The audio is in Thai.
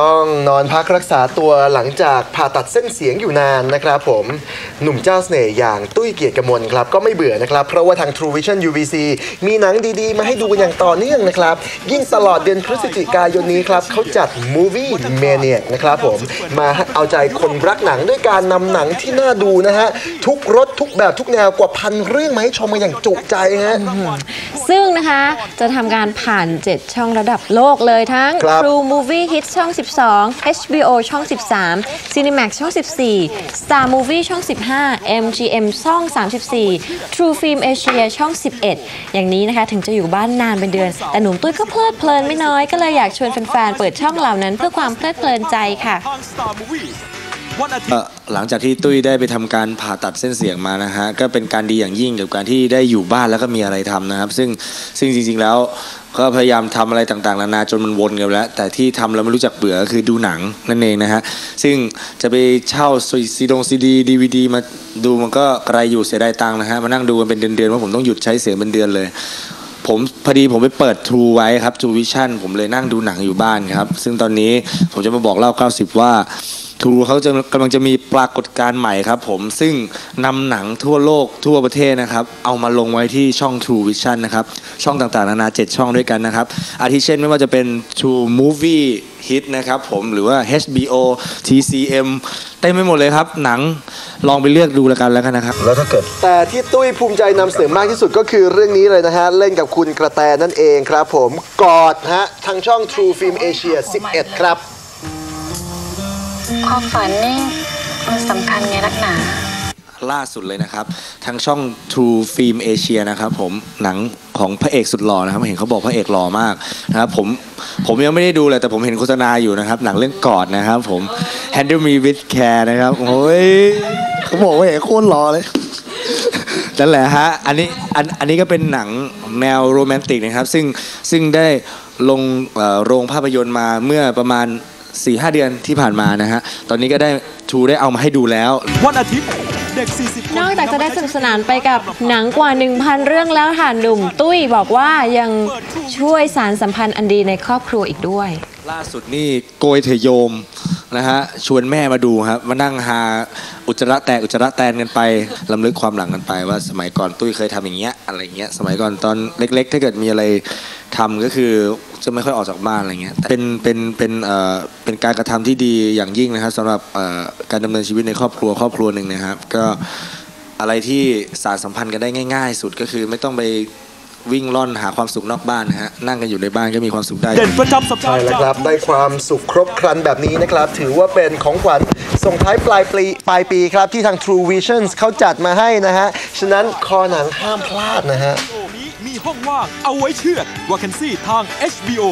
ต้องนอนพักรักษาตัวหลังจากผ่าตัดเส้นเสียงอยู่นานนะครับผม หนุ่มเจ้าเสน่ห์อย่างตุ้ยเกียรติกมลครับ ก็ไม่เบื่อนะครับ เพราะว่าทาง True Vision UVC มีหนังดีๆ มาให้ดูกันอย่างต่อเนื่องนะครับ ยิ่งตลอดเดือนพฤศจิกายนนี้ครับเขาจัด Movie Mania นะครับผม มาเอาใจคนรักหนังด้วยการนำหนังที่น่าดูนะฮะ ทุกรสทุกแบบทุกแนวกว่าพันเรื่องมาให้ชมกันอย่างจุใจฮะซึ่งนะคะจะทำการผ่าน 7 ช่องระดับโลกเลยทั้งครับ True Movie Hit ช่อง12 HBO ช่อง 13 Cinemax ช่อง 14 Star Movie ช่อง 15 MGM ช่อง 34 True Film Asia ช่อง 11 อย่างนี้นะคะถึงจะอยู่บ้านนานเป็นเดือน แต่หนุ่มตุ้ยก็เพลิดเพลินไม่น้อยก็เลยอยากชวนแฟนๆ เปิดช่องเหล่านั้นเพื่อความเพลิดเพลินใจค่ะ วันอาทิตย์หลังจากที่ตุ้ยได้ไปทำการผ่าตัดเส้นเสียงมานะฮะก็เป็นการดีอย่างยิ่งกับการที่ได้อยู่บ้านแล้วก็มีอะไรทำนะครับ ซึ่งซึ่งจริง ๆ แล้วก็พยายามทำอะไรต่างๆนานาจนมันวนกันแล้ว แต่ที่ทำแล้วไม่รู้จักเบื่อคือดูหนังนั่นเองนะฮะ ซึ่งจะไปเช่าซีดงซีดีดีวีดีมาดูมันก็กระไรอยู่เสียดายตังค์นะฮะมานั่งดูกันเป็นเดือนๆว่าผมต้องหยุดใช้เสียงเป็นเดือนเลยผมพอดีผมไปเปิด True ไว้ครับ True Vision ผมเลยนั่งดูหนังอยู่บ้านครับ ซึ่งตอนนี้ผมจะมาบอกเล่า 90 ว่า True เขาจะกำลังจะมีปรากฏการณ์ใหม่ครับผม ซึ่งนำหนังทั่วโลกทั่วประเทศนะครับ เอามาลงไว้ที่ช่อง True Vision นะครับ ช่องต่างๆ นานา7ช่องด้วยกันนะครับ อาทิเช่นไม่ว่าจะเป็น True Movie Hit นะครับผมหรือว่า HBO TCM เต็มไปหมดเลยครับ หนังลองไปเลือกดูแล้วกันแล้วกันนะครับ แล้วถ้าเกิด แต่ที่ตุ้ยภูมิใจนำเสนอมากที่สุดก็คือเรื่องนี้เลยนะฮะ เล่นกับคุณกระแตนั่นเองครับผมกอดฮะทางช่อง True Film Asia 11 ครับ ความฝันนี่มันสำคัญไงนักหนา ล่าสุดเลยนะครับ ทางช่อง True Film Asia นะครับผมหนังของพระเอกสุดหล่อนะครับ เห็นเขาบอกพระเอกหล่อมากนะครับผมผมยังไม่ได้ดูเลยแต่ผมเห็นโฆษณาอยู่นะครับ หนังเรื่องกอดนะครับผม Handle Me with Care นะครับโอ้ยเขาบอกว่าเอกโคตรหล่อเลยนั่นแหละฮะ อันนี้อันอันนี้ก็เป็นหนังแนวโรแมนติกนะครับ ซึ่งซึ่งได้ลงโรงภาพยนตร์มาเมื่อประมาณ 4-5เดือนที่ผ่านมานะฮะ ตอนนี้ก็ได้ทูได้เอามาให้ดูแล้ว วันอาทิตย์เด็ก 40 คนนอกจากจะได้สนุกสนานไปกับหนังกว่า 1,000 เรื่องแล้วค่ะหนุ่ม ตุ้ยบอกว่ายังช่วยสารสัมพันธ์อันดีในครอบครัวอีกด้วย ล่าสุดนี่โกยเถยโยมนะฮะชวนแม่มาดูครับมานั่งหาอุจจาระแตกอุจจาระแตนกันไปลำลึกความหลังกันไป ว่าสมัยก่อนตุ้ยเคยทำอย่างเงี้ยอะไรเงี้ยสมัยก่อนตอนเล็ก ๆ ถ้าเกิดมีอะไรทำก็คือ จะไม่ค่อยออกจากบ้านอะไรเงี้ยแต่เป็นเป็นเป็นเอ่อเป็นการกระทำที่ดีอย่างยิ่งนะครับสำหรับเอ่อการดำเนินชีวิตในครอบครัวครอบครัวหนึ่งนะครับ ก็อะไรที่สารสัมพันธ์กันได้ง่าย ๆ สุดก็คือไม่ต้องไปวิ่งล่อนหาความสุขนอกบ้านนะฮะนั่งกันอยู่ในบ้านก็มีความสุขได้เด่นประจำสัปดาใช่ห์แล้วจากครับได้ความสุขครบครันแบบนี้นะครับ ถือว่าเป็นของขวัญส่งท้ายปลายปีปลายปีครับที่ทาง True Visions เขาจัดมาให้นะฮะฉะนั้นคอหนังห้ามพลาดนะฮะโชว์นี้มี ห้องว่างเอาไว้เชือดวาเคนซี่ทาง HBO